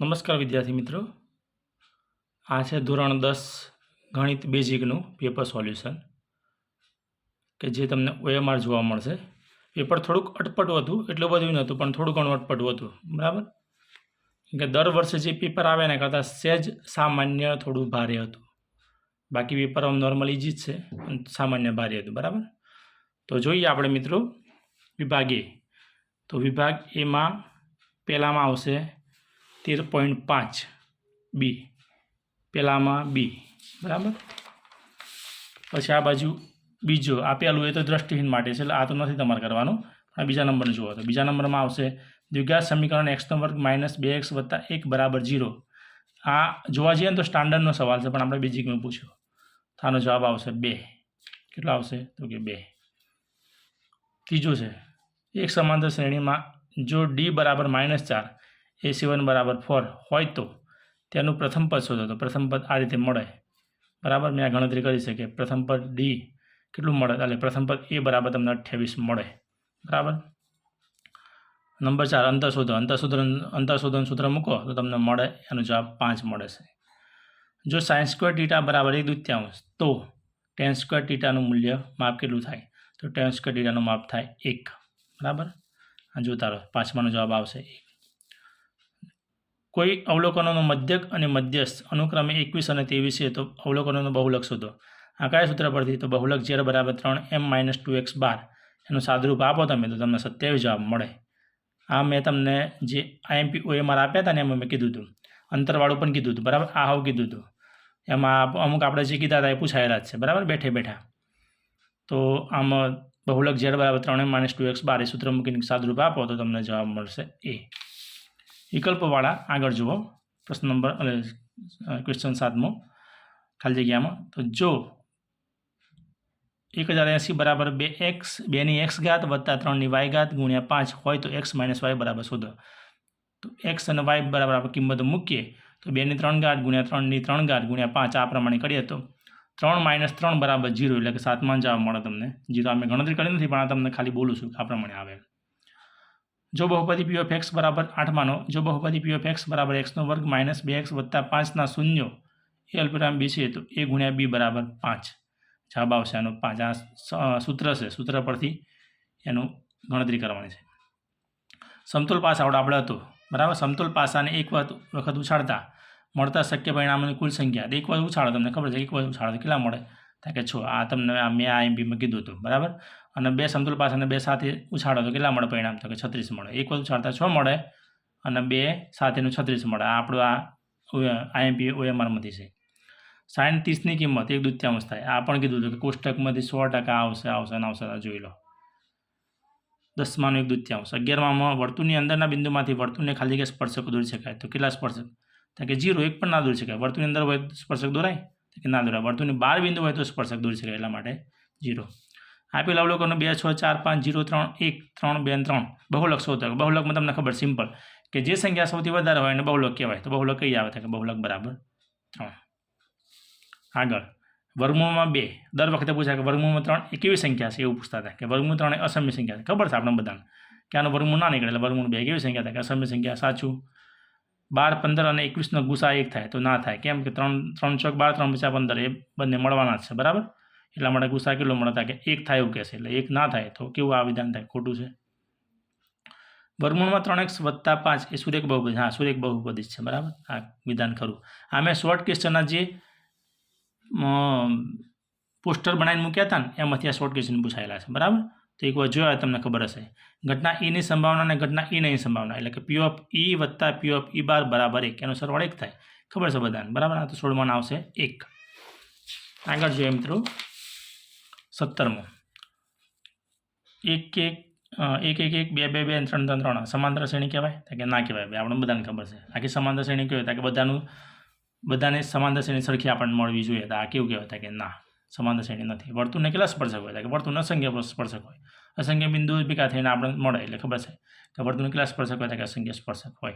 નમસ્કાર વિદ્યાર્થી મિત્રો. આ છે ધોરણ દસ ગણિત બેઝિકનું પેપર સોલ્યુશન કે જે તમને ઓએમઆર જોવા મળશે. પેપર થોડુંક અટપટું હતું, એટલું બધું નહોતું, પણ થોડું ઘણું અટપટું હતું. બરાબર? કે દર વર્ષે જે પેપર આવે એના કરતાં સહેજ સામાન્ય થોડું ભારે હતું. બાકી પેપર આમ નોર્મલ ઇઝી જ છે સામાન્ય ભારે હતું, બરાબર? તો જોઈએ આપણે મિત્રો વિભાગ તો વિભાગ એમાં પહેલામાં આવશે તેર પોઈન્ટ પાંચ બી પહેલામાં બી બરાબર? પછી આ બાજુ બીજો, આ પહેલું એ તો દ્રષ્ટિહીન માટે છે, એટલે આ તો નથી તમારે કરવાનું. પણ બીજા નંબર જુઓ તો. બીજા નંબરમાં આવશે, દ્વિઘાત સમીકરણ એક્સનો વર્ગ માઇનસ બે એક્સ વત્તા એક બરાબર જીરો આ જોવા જઈએ ને તો સ્ટાન્ડર્ડનો સવાલ છે, પણ આપણે બેઝિકમાં પૂછ્યો. તો આનો જવાબ આવશે બે. કેટલો આવશે? તો કે બે. ત્રીજો છે, એક સમાંતર શ્રેણીમાં જો ડી બરાબર માઇનસ ચાર એ સેવન બરાબર ફોર હોય તો. તેનું પ્રથમ પદ શોધો તો પ્રથમ પદ આ રીતે મળે. બરાબર? મેં આ ગણતરી કરી છે કે પ્રથમ પદ ડી કેટલું મળે? એટલે પ્રથમ પદ એ બરાબર તમને અઠ્યાવીસ મળે. બરાબર? નંબર ચાર અંતરશોધન અંતરશોધન અંતર શોધન અંતર શોધન સૂત્ર મૂકો તો તમને મળે. એનો જવાબ પાંચ મળે છે. જો સાયન્સ સ્ક્વેર ટીટા બરાબર એક દૂત્યાંશ, તો ટેન સ્ક્વેર ટીટાનું મૂલ્ય માપ કેટલું થાય? તો ટેન સ્ક્વેર ટીટાનું માપ થાય એક. બરાબર? જોતા રહો પાંચમાનો જવાબ આવશે એક. કોઈ અવલોકનોનો મધ્યક અને મધ્યસ્થ અનુક્રમે એકવીસ અને ત્રેવીસ છે, તો અવલોકનોનો બહુલક શોધો. આ કયા સૂત્ર પરથી તો બહુલક ઝેડ બરાબર ત્રણ એમ માઇનસ ટુ એક્સ બાર. એનું સાદરૂપ આપો તમે, તો તમને સત્યાવીસ જવાબ મળે. આ મેં તમને જે આઈએમપી ઓએમઆર આપ્યા હતા ને એમાં મેં કીધું હતું. અંતરવાળું પણ કીધું હતું, બરાબર? આ હાવ કીધું હતું. એમાં અમુક આપણે જે કીધા હતા એ પૂછાયેલા જ છે, બરાબર? બેઠે બેઠા. તો આમાં બહુલક ઝેડ બરાબર ત્રણ માઇનસ ટુ એક્સ બાર એ સૂત્ર મૂકીને સાદરૂપ આપો, તો તમને જવાબ મળશે એ. વિકલ્પવાળા આગળ જુઓ. પ્રશ્ન નંબર ક્વેશ્ચન સાતમો. ખાલી જગ્યામાં. તો જો એક હજાર એંસી બરાબર બે એક્સ, બેની એક્સ ઘાત વત્તા ત્રણની વાય ઘાત ગુણ્યા પાંચ હોય તો એક્સ માઇનસ વાય બરાબર શોધો. તો એક્સ અને વાય બરાબર આપણે કિંમતો મૂકીએ તો બેની ત્રણ ઘાત ગુણ્યા ત્રણની ત્રણ ઘાત ગુણ્યા પાંચ આ પ્રમાણે કરીએ તો ત્રણ માઇનસ ત્રણ બરાબર જીરો એટલે કે સાતમાં જવાબ મળે તમને. જીરો અમે ગણતરી કરી નથી પણ આ તમને ખાલી બોલું છું આ પ્રમાણે આવે. જો બહુપદી પી ઓફ એક્સ બરાબર આઠમાંનો જો બહુપદી પી ઓફ એક્સ બરાબર એક્સનો વર્ગ માઇનસ બે એક્સ વત્તા પાંચના શૂન્યો, એ અલ્પરામ બી છે તો એ ગુણ્યા બી બરાબર પાંચ. જવાબ આવશે આનો પાંચ. આ સૂત્ર છે. સૂત્ર પરથી એનું ગણતરી કરવાની છે. સમતુલ પાસ આવડે આપણે હતો. બરાબર? સમતુલ પાસાને એક વખત ઉછાળતા, મળતા શક્ય પરિણામોની કુલ સંખ્યા. એક વાર ઉછાળો તમને ખબર છે? એક વાર ઉછાળો કેટલા મળે? કે છો, આ તમને મેં આ એમપીમાં કીધું હતું, બરાબર? અને બે સમતુલ પાસાને બે સાથે ઉછાળો તો કેટલા મળે પરિણામ? તો કે છત્રીસ મળે. એક વખત ઉછાળતા છ મળે અને બે સાથેનું છત્રીસ મળે. આપણું આ આઈએમપી ઓએમઆરમાંથી છે. સાઈન ત્રીસની કિંમત એક દૂત્યાંશ થાય. આ પણ કીધું હતું કે કોષ્ટકમાંથી સો ટકા આવશે આવશે અને આવશે જોઈ લો. દસમાનું એક દૂત્યાંશ. અગિયારમાં વર્તુળની અંદરના બિંદુમાંથી વર્તુળને ખાલી કે સ્પર્શક દોરી શકાય. તો કેટલા સ્પર્શક? તો કે જીરો, એક પણ ના દોરી શકાય. વર્તુળની અંદર હોય સ્પર્શક દોરાય. કે ના દોરા, વર્તુળની બાર બિંદુ હોય તો સ્પર્શક દોરી શકાય એટલા માટે જીરો આપેલ અવલોકનો બે, છ, ચાર, પાંચ જીરો ત્રણ, એક, ત્રણ, બે ત્રણ. બહુલક શોધો બહુલકમાં તમને ખબર સિમ્પલ કે જે સંખ્યા સૌથી વધારે હોય એને બહુલક કહેવાય. તો બહુલક કઈ આવે? કે બહુલક બરાબર ત્રણ. આગળ. વર્ગમૂળમાં બે. દર વખતે પૂછાય કે વર્ગમૂળમાં ત્રણ એ કેવી સંખ્યા છે? એવું પૂછતા હતા કે વર્ગમૂળ ત્રણ એ અસમ્ય સંખ્યા છે. ખબર છે આપણે બધાને? કે આનું વર્ગમૂળ ના નીકળે એટલે વર્ગમૂળ બે કેવી સંખ્યા થાય? કે અસમ્ય સંખ્યા સાચું બાર પંદર અને એકવીસનો ગુસા એક થાય તો ના થાય. કેમ કે ત્રણ ત્રણ ચોક બાર, ત્રણ પચાસ પંદર, એ બંને મળવાના જ છે, બરાબર? એટલા માટે ગુસા કેટલો મળતા કે એક થાય એવું કહેશે, એટલે એક ના થાય તો કેવું આ વિધાન થાય? ખોટું છે. વર્ગમૂળમાં ત્રણ એક્સ વત્તા પાંચ એ સુરેખ બહુપદી, હા, સુરેખ બહુપદી છે, બરાબર? આ વિધાન ખરું. આ મેં શોર્ટ ક્વેશ્ચનના જે પોસ્ટર બનાવીને મૂક્યા હતા ને, એમાંથી આ શોર્ટ ક્વેશ્ચન પૂછાયેલા છે, બરાબર? તો એક વાર જોયા તમને ખબર હશે. ઘટના ઈની સંભાવના અને ઘટના ઈ નહીં સંભાવના, એટલે કે પી ઓફ ઈ વત્તા પી ઓફ ઈ બાર બરાબર એક, એનો સરવાળો એક થાય. ખબર છે બધાને? બરાબર? તો સોળમાં આવશે એક. આગળ જોઈએ મિત્રો, સત્તરમો. એક એક એક એક એક, બે બે બે, ત્રણ ત્રણ ત્રણ. સમાંતર શ્રેણી કહેવાય? કે ના કહેવાય આપણે બધાને ખબર છે. આખી સમાંતર શ્રેણી કહેવાય કે બધાનું, બધાને સમાંતર શ્રેણી સરખી આપણને મળવી જોઈએ. તો આ કેવું કહેવાય? કે ના. સમાંતર શ્રેણી નથી. વર્તુળને કેટલા સ્પર્શક હોય? કે વર્તુળને અસંખ્ય સ્પર્શક હોય. અસંખ્ય બિંદુ ભેગા થઈને આપણે મળે, એટલે ખબર છે કે વર્તુળને કેટલા સ્પર્શક હોય? કે અસંખ્ય સ્પર્શક હોય.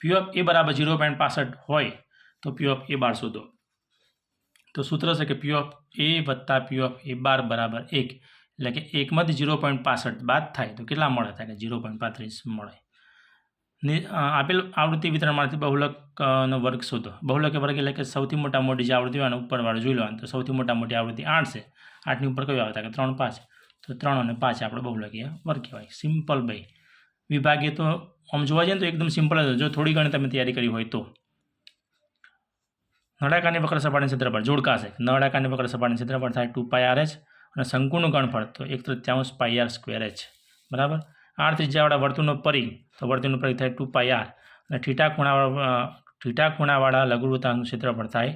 પી ઓફ એ બરાબર ઝીરો પોઈન્ટ પાસઠ હોય, તો પી ઓફ એ બાર શોધો. તો સૂત્ર છે કે પી ઓફ એ વત્તા પી ઓફ એ બાર બરાબર એક. એટલે કે એકમાંથી ઝીરો પોઈન્ટ પાસઠ બાદ થાય તો કેટલા મળે? થાય કે ઝીરો પોઈન્ટ પાંત્રીસ મળે. ને આપેલ આવૃત્તિ વિતરણમાંથી બહુલકનો વર્ગ શોધો. બહુલક વર્ગ એટલે કે સૌથી મોટા મોટી જે આવૃત્તિ હોય અને ઉપરવાળું જોઈ લેવાનું. તો સૌથી મોટા મોટી આવૃત્તિ આઠ છે. આઠની ઉપર કયું આવતા કે ત્રણ પાંચ. તો ત્રણ અને પાંચ આપણે બહુલકીય વર્ગ કહેવાય. સિમ્પલ ભાઈ. વિભાગીય તો આમ જોવા જઈએ તો એકદમ સિમ્પલ જ જો થોડી ઘણી તમે તૈયારી કરી હોય તો. નળાકારની વક્ર સપાટીનું ક્ષેત્રફળ જોડકાશે. નળાકારની વક્ર સપાટીનું ક્ષેત્રફળ થાય ટુ પાય આર એચ અને શંકુનું ગણફળ તો એક તૃતીયાંશ પાય આર સ્ક્વેર એચ બરાબર? આર ત્રિજ્યાવાળા વર્તુળનો પરિ તો વર્તુળનો પરિ થાય ટુ પાય આર. અને ઠીટા ખૂણાવાળા ઠીટા ખૂણાવાળા લઘુવૃત્તાંશનું ક્ષેત્રફળ થાય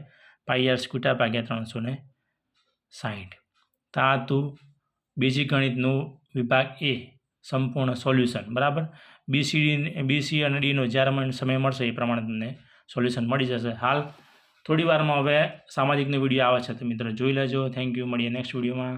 પાય આર સ્કૂટા ભાગ્યા ત્રણસો ને સાહીઠ તો આ હતું બીજી ગણિતનું વિભાગ એ, સંપૂર્ણ સોલ્યુશન, બરાબર? બીસીડી બીસી અને ડીનો જ્યારે મને સમય મળશે એ પ્રમાણે તમને સોલ્યુશન મળી જશે. હાલ થોડી વારમાં હવે સામાજિકનો વીડિયો આવે છે, તો મિત્રો જોઈ લેજો. Thank you. મળીએ નેક્સ્ટ વિડીયોમાં.